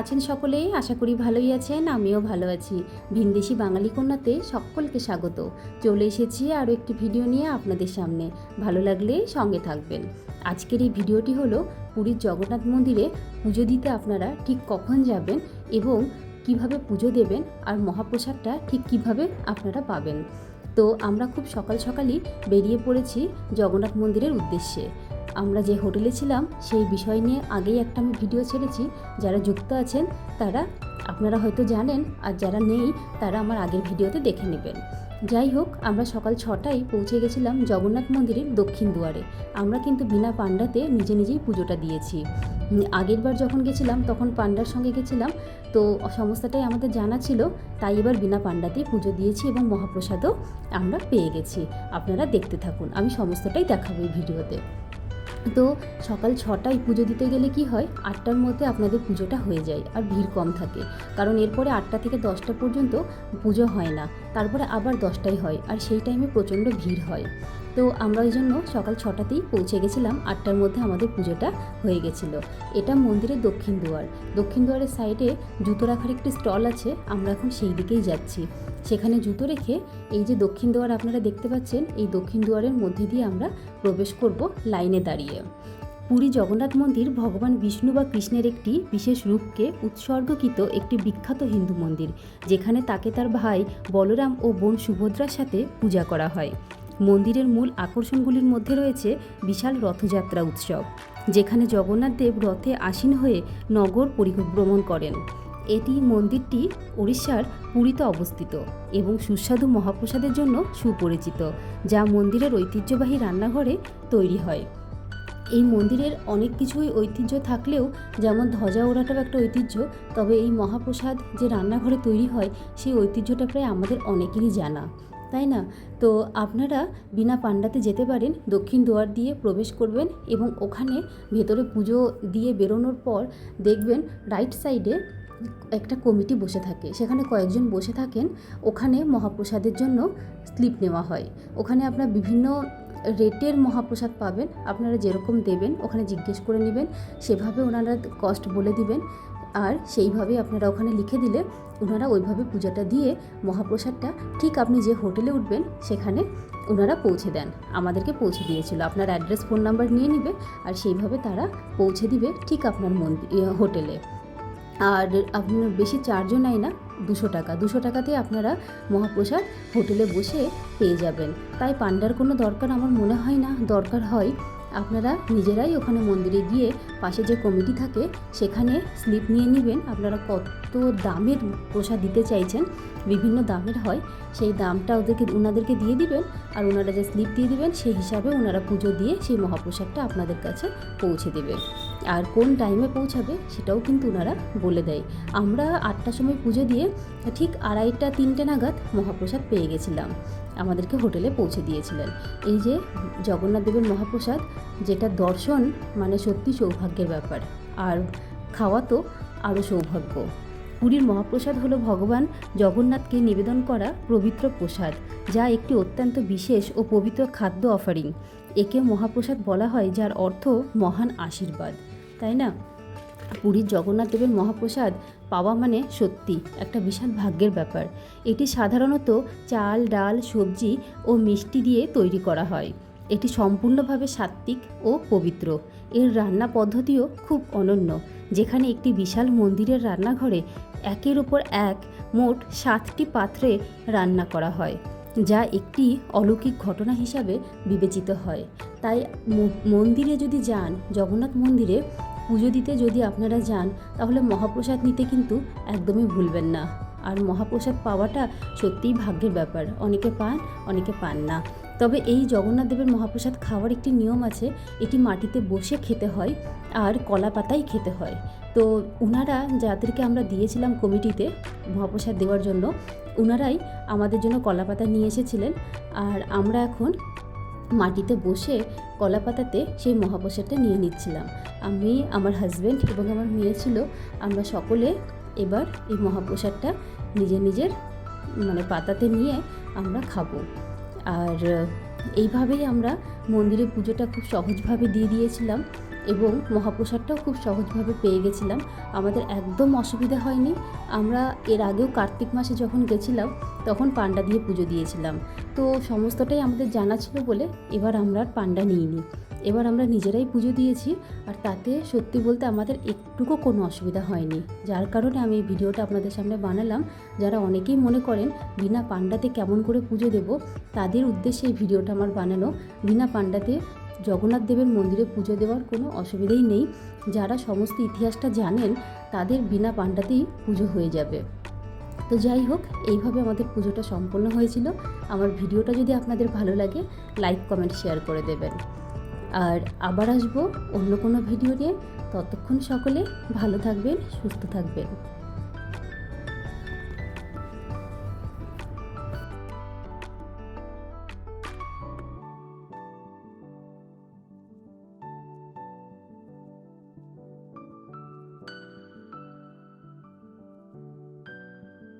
আছেন সকলেই, আশা করি ভালোই আছেন, আমিও ভালো আছি। ভিনদেশি বাঙালি কন্যাতে সকলকে স্বাগত। চলে এসেছি আরও একটি ভিডিও নিয়ে আপনাদের সামনে। ভালো লাগলে সঙ্গে থাকবেন। আজকের এই ভিডিওটি হলো পুরীর জগন্নাথ মন্দিরে পুজো দিতে আপনারা ঠিক কখন যাবেন এবং কীভাবে পুজো দেবেন আর মহাপ্রসাদটা ঠিক কীভাবে আপনারা পাবেন। তো আমরা খুব সকাল সকালই বেরিয়ে পড়েছি জগন্নাথ মন্দিরের উদ্দেশ্যে। আমরা যে হোটেলে ছিলাম, সেই বিষয় নিয়ে আগেই একটা আমি ভিডিও ছেড়েছি। যারা যুক্ত আছেন, তারা, আপনারা হয়তো জানেন, আর যারা নেই, তারা আমার আগের ভিডিওতে দেখে নেবেন। যাই হোক, আমরা সকাল ছটায় পৌঁছে গেছিলাম জগন্নাথ মন্দিরের দক্ষিণ দুয়ারে। আমরা কিন্তু বিনা পাণ্ডাতে নিজে নিজেই পুজোটা দিয়েছি। আগের বার যখন গেছিলাম, তখন পাণ্ডার সঙ্গে গেছিলাম। তো সমস্যাটাই আমাদের জানা ছিল, তাই এবার বিনা পাণ্ডাতেই পুজো দিয়েছি এবং মহাপ্রসাদও আমরা পেয়ে গেছি। আপনারা দেখতে থাকুন। আমি সমস্তটাই দেখাবো এই ভিডিওতে। তো সকাল ছটায় পুজো দিতে গেলে কি হয়? আটটার মধ্যে আপনাদের পুজোটা হয়ে যায় আর ভিড় কম থাকে। কারণ এরপরে আটটা থেকে দশটা পর্যন্ত পুজো হয় না। তারপরে আবার দশটায় হয় আর সেই টাইমে প্রচণ্ড ভিড় হয়। তো আমরা ওই জন্য সকাল ছটাতেই পৌঁছে গেছিলাম। আটটার মধ্যে আমাদের পুজোটা হয়ে গেছিল। এটা মন্দিরের দক্ষিণ দুয়ার। দক্ষিণ দুয়ারের সাইডে জুতো রাখার একটি স্টল আছে। আমরা এখন সেই দিকেই যাচ্ছি। সেখানে জুতো রেখে এই যে দক্ষিণ দুয়ার আপনারা দেখতে পাচ্ছেন, এই দক্ষিণ দুয়ারের মধ্যে দিয়ে আমরা প্রবেশ করব লাইনে দাঁড়িয়ে। পুরী জগন্নাথ মন্দির ভগবান বিষ্ণু বা কৃষ্ণের একটি বিশেষ রূপকে উৎসর্গকৃত একটি বিখ্যাত হিন্দু মন্দির, যেখানে তাকে তার ভাই বলরাম ও বোন সুভদ্রার সাথে পূজা করা হয়। মন্দিরের মূল আকর্ষণগুলির মধ্যে রয়েছে বিশাল রথযাত্রা উৎসব, যেখানে জগন্নাথ দেব রথে আসীন হয়ে নগর পরিভ্রমণ করেন। এটি মন্দিরটি ওড়িশার পুরীতে অবস্থিত এবং সুস্বাদু মহাপ্রসাদের জন্য সুপরিচিত, যা মন্দিরের ঐতিহ্যবাহী রান্নাঘরে তৈরি হয়। এই মন্দিরের অনেক কিছুই ঐতিহ্য থাকলেও যেমন ধ্বজা ওড়াটাও একটা ঐতিহ্য, তবে এই মহাপ্রসাদ যে রান্নাঘরে তৈরি হয়, সেই ঐতিহ্যটা প্রায় আমাদের অনেকেরই জানা, তাই না? তো আপনারা বিনা পাণ্ডাতে যেতে পারেন, দক্ষিণ দুয়ার দিয়ে প্রবেশ করবেন এবং ওখানে ভেতরে পুজো দিয়ে বেরোনোর পর দেখবেন রাইট সাইডে একটা কমিটি বসে থাকে। সেখানে কয়েকজন বসে থাকেন। ওখানে মহাপ্রসাদের জন্য স্লিপ নেওয়া হয়। ওখানে আপনার বিভিন্ন রেটের মহাপ্রসাদ পাবেন। আপনারা যেরকম দেবেন, ওখানে জিজ্ঞেস করে নেবেন। সেভাবে ওনারা কস্ট বলে দিবেন। আর সেইভাবে আপনারা ওখানে লিখে দিলে ওনারা ওইভাবে পূজাটা দিয়ে মহাপ্রসাদটা ঠিক আপনি যে হোটেলে উঠবেন, সেখানে ওনারা পৌঁছে দেন। আমাদেরকে পৌঁছে দিয়েছিল। আপনার অ্যাড্রেস, ফোন নাম্বার নিয়ে নেবে। আর সেইভাবে তারা পৌঁছে দিবে ঠিক আপনার মন্দির হোটেলে। আর আপনার বেশি চার্জও নেয় না, দুশো টাকা। দুশো টাকাতে আপনারা মহাপ্রসাদ হোটেলে বসে পেয়ে যাবেন। তাই পান্ডার কোনো দরকার আমার মনে হয় না। দরকার হয় আপনারা নিজেরাই ওখানে মন্দিরে গিয়ে পাশে যে কমিটি থাকে, সেখানে স্লিপ নিয়ে নেবেন। আপনারা কত দামের প্রসাদ দিতে চাইছেন, বিভিন্ন দামের হয়, সেই দামটা ওদেরকে ওনাদেরকে দিয়ে দিবেন আর ওনারা যে স্লিপ দিয়ে দিবেন, সেই হিসাবে ওনারা পুজো দিয়ে সেই মহাপ্রসাদটা আপনাদের কাছে পৌঁছে দেবে। আর কোন টাইমে পৌঁছাবে সেটাও কিন্তু ওনারা বলে দেয়। আমরা আটটার সময় পুজো দিয়ে ঠিক আড়াইটা, তিনটে নাগাদ মহাপ্রসাদ পেয়ে গেছিলাম। আমাদেরকে হোটেলে পৌঁছে দিয়েছিলেন। এই যে জগন্নাথ দেবের মহাপ্রসাদ, যেটা দর্শন মানে সত্যি সৌভাগ্যের ব্যাপার। আর খাওয়া তো আরও সৌভাগ্য। পুরীর মহাপ্রসাদ হলো ভগবান জগন্নাথকে নিবেদন করা পবিত্র প্রসাদ, যা একটি অত্যন্ত বিশেষ ও পবিত্র খাদ্য অফারিং একে মহাপ্রসাদ বলা হয়, যার অর্থ মহান আশীর্বাদ। তাই না? পুরীর জগন্নাথ দেবের মহাপ্রসাদ পাওয়া মানে সত্যি, একটা বিশাল ভাগ্যের ব্যাপার। এটি সাধারণত চাল, ডাল, সবজি ও মিষ্টি দিয়ে তৈরি করা হয়। এটি সম্পূর্ণভাবে সাত্ত্বিক ও পবিত্র। এর রান্না পদ্ধতিও খুব অনন্য, যেখানে একটি বিশাল মন্দিরের রান্নাঘরে একের উপর এক মোট সাতটি পাত্রে রান্না করা হয়, যা একটি অলৌকিক ঘটনা হিসাবে বিবেচিত হয়। তাই মন্দিরে যদি যান, জগন্নাথ মন্দিরে পুজো দিতে যদি আপনারা যান, তাহলে মহাপ্রসাদ নিতে কিন্তু একদমই ভুলবেন না। আর মহাপ্রসাদ পাওয়াটা সত্যিই ভাগ্যের ব্যাপার। অনেকে পান অনেকে পান না। তবে এই জগন্নাথ দেবের মহাপ্রসাদ খাওয়ার একটি নিয়ম আছে, এটি মাটিতে বসে খেতে হয় আর কলা পাতাই খেতে হয়। তো ওনারা যাদেরকে আমরা দিয়েছিলাম কমিটিতে মহাপ্রসাদ দেওয়ার জন্য ওনারাই আমাদের জন্য কলা পাতা নিয়ে এসেছিলেন আর আমরা এখন মাটিতে বসে কলা পাতাতে সেই মহাপ্রসাদটা নিয়ে নিচ্ছিলাম। আমি, আমার হাজব্যান্ড এবং আমার মেয়ে ছিল, আমরা সকলে এবার এই মহাপ্রসাদটা নিজের নিজের মানে পাতাতে নিয়ে আমরা খাব। আর এইভাবেই আমরা মন্দিরে পুজোটা খুব সহজভাবে দিয়ে দিয়েছিলাম এবং মহাপ্রসাদটাও খুব সহজভাবে পেয়ে গেছিলাম। আমাদের একদম অসুবিধা হয়নি। আমরা এর আগেও কার্তিক মাসে যখন গেছিলাম, তখন পান্ডা দিয়ে পুজো দিয়েছিলাম। তো সমস্তটাই আমাদের জানা ছিল বলে এবার আমরা আর পান্ডা নিইনি। এবার আমরা নিজেরাই পুজো দিয়েছি আর তাতে সত্যি বলতে আমাদের একটুকু কোনো অসুবিধা হয়নি। যার কারণে আমি এই ভিডিওটা আপনাদের সামনে বানালাম। যারা অনেকেই মনে করেন, বিনা পান্ডাতে কেমন করে পুজো দেব, তাদের উদ্দেশ্যে এই ভিডিওটা আমার বানানো। বিনা পান্ডাতে জগন্নাথ দেবের মন্দিরে পুজো দেওয়ার কোনো অসুবিধাই নেই। যারা সমস্ত ইতিহাসটা জানেন, তাদের বিনা পান্ডাতেই পুজো হয়ে যাবে। তো যাই হোক, এইভাবে আমাদের পুজোটা সম্পন্ন হয়েছিল। আমার ভিডিওটা যদি আপনাদের ভালো লাগে, লাইক, কমেন্ট, শেয়ার করে দেবেন। আর আবার আসব অন্য কোনো ভিডিও নিয়ে। ততক্ষণ সকলে ভালো থাকবেন সুস্থ থাকবেন।